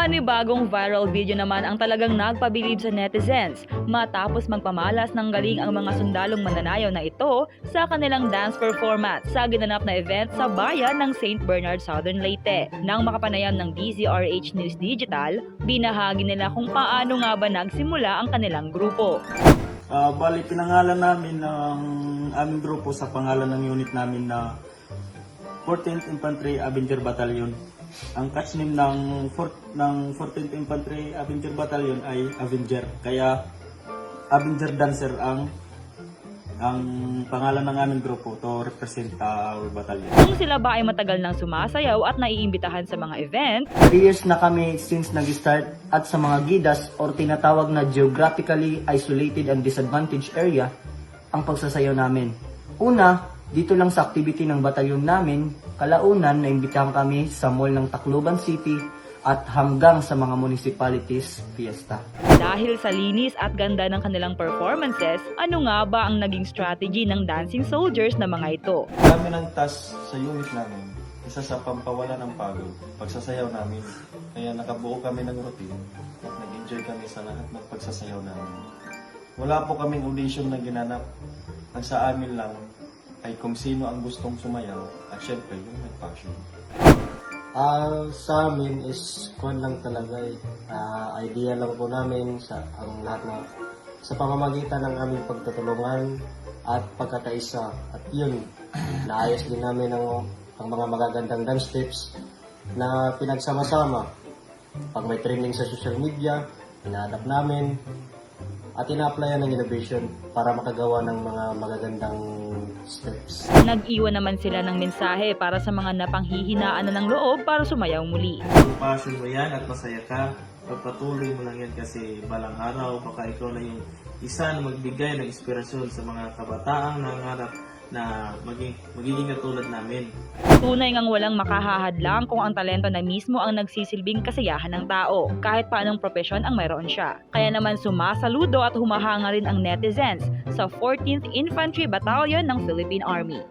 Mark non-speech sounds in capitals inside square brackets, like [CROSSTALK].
Panibagong viral video naman ang talagang nagpabilib sa netizens matapos magpamalas ng galing ang mga sundalong mananayaw na ito sa kanilang dance performance sa ginanap na event sa bayan ng St. Bernard, Southern Leyte. Nang makapanayam ng DZRH News Digital, binahagi nila kung paano nga ba nagsimula ang kanilang grupo. Ah, bali, pinangalan namin ng aming grupo sa pangalan ng unit namin na 14th Infantry Avenger Battalion. Ang catch name ng, four, ng 14th Infantry Avenger Battalion ay Avenger. Kaya Avenger Dancer ang ang pangalan ng aming grupo to represent our battalion. Kung sila ba ay matagal nang sumasayaw at naiimbitahan sa mga event, 3 years na kami since nag-start at sa mga gidas or tinatawag na geographically isolated and disadvantaged area ang pagsasayaw namin. Una, dito lang sa activity ng batalyon namin, kalaunan naimbitahan kami sa mall ng Tacloban City at hanggang sa mga municipalities fiesta. dahil sa linis at ganda ng kanilang performances, ano nga ba ang naging strategy ng dancing soldiers na mga ito? Kami ng task sa unit namin, isa sa pampawala ng pagod, pagsasayaw namin. Kaya nakabuo kami ng routine at nag-enjoy kami sa lahat ng pagsasayaw namin. Wala po kaming audition na ginanap. Ang sa amin lang ay kung sino ang gustong sumayaw at syempre yung nag-passion. Ah, sa amin is kwan lang talaga eh. Ah, idea lang po namin sa ang lahat ng sa pamamagitan ng aming pagtutulungan at pagkakaisa. At yun, [CLEARS THROAT] naayos din namin ang, ang mga magagandang dance steps na pinagsama-sama. Pag may trending sa social media, inaadap namin at ina-applyan ng innovation para makagawa ng mga magagandang steps. Nag-iwan naman sila ng mensahe para sa mga napanghihinaan na ng loob para sumayaw muli. Passion mo yan at masaya ka, pagpatuloy mo lang yan kasi balang araw baka ikaw na yung isa na magbigay ng inspirasyon sa mga kabataang nangarap na maging, magiging katulad namin. Tunay ngang walang makahahadlang kung ang talento na mismo ang nagsisilbing kasiyahan ng tao, kahit paanong propesyon ang mayroon siya. Kaya naman sumasaludo at humahanga rin ang netizens sa 14th Infantry Battalion ng Philippine Army.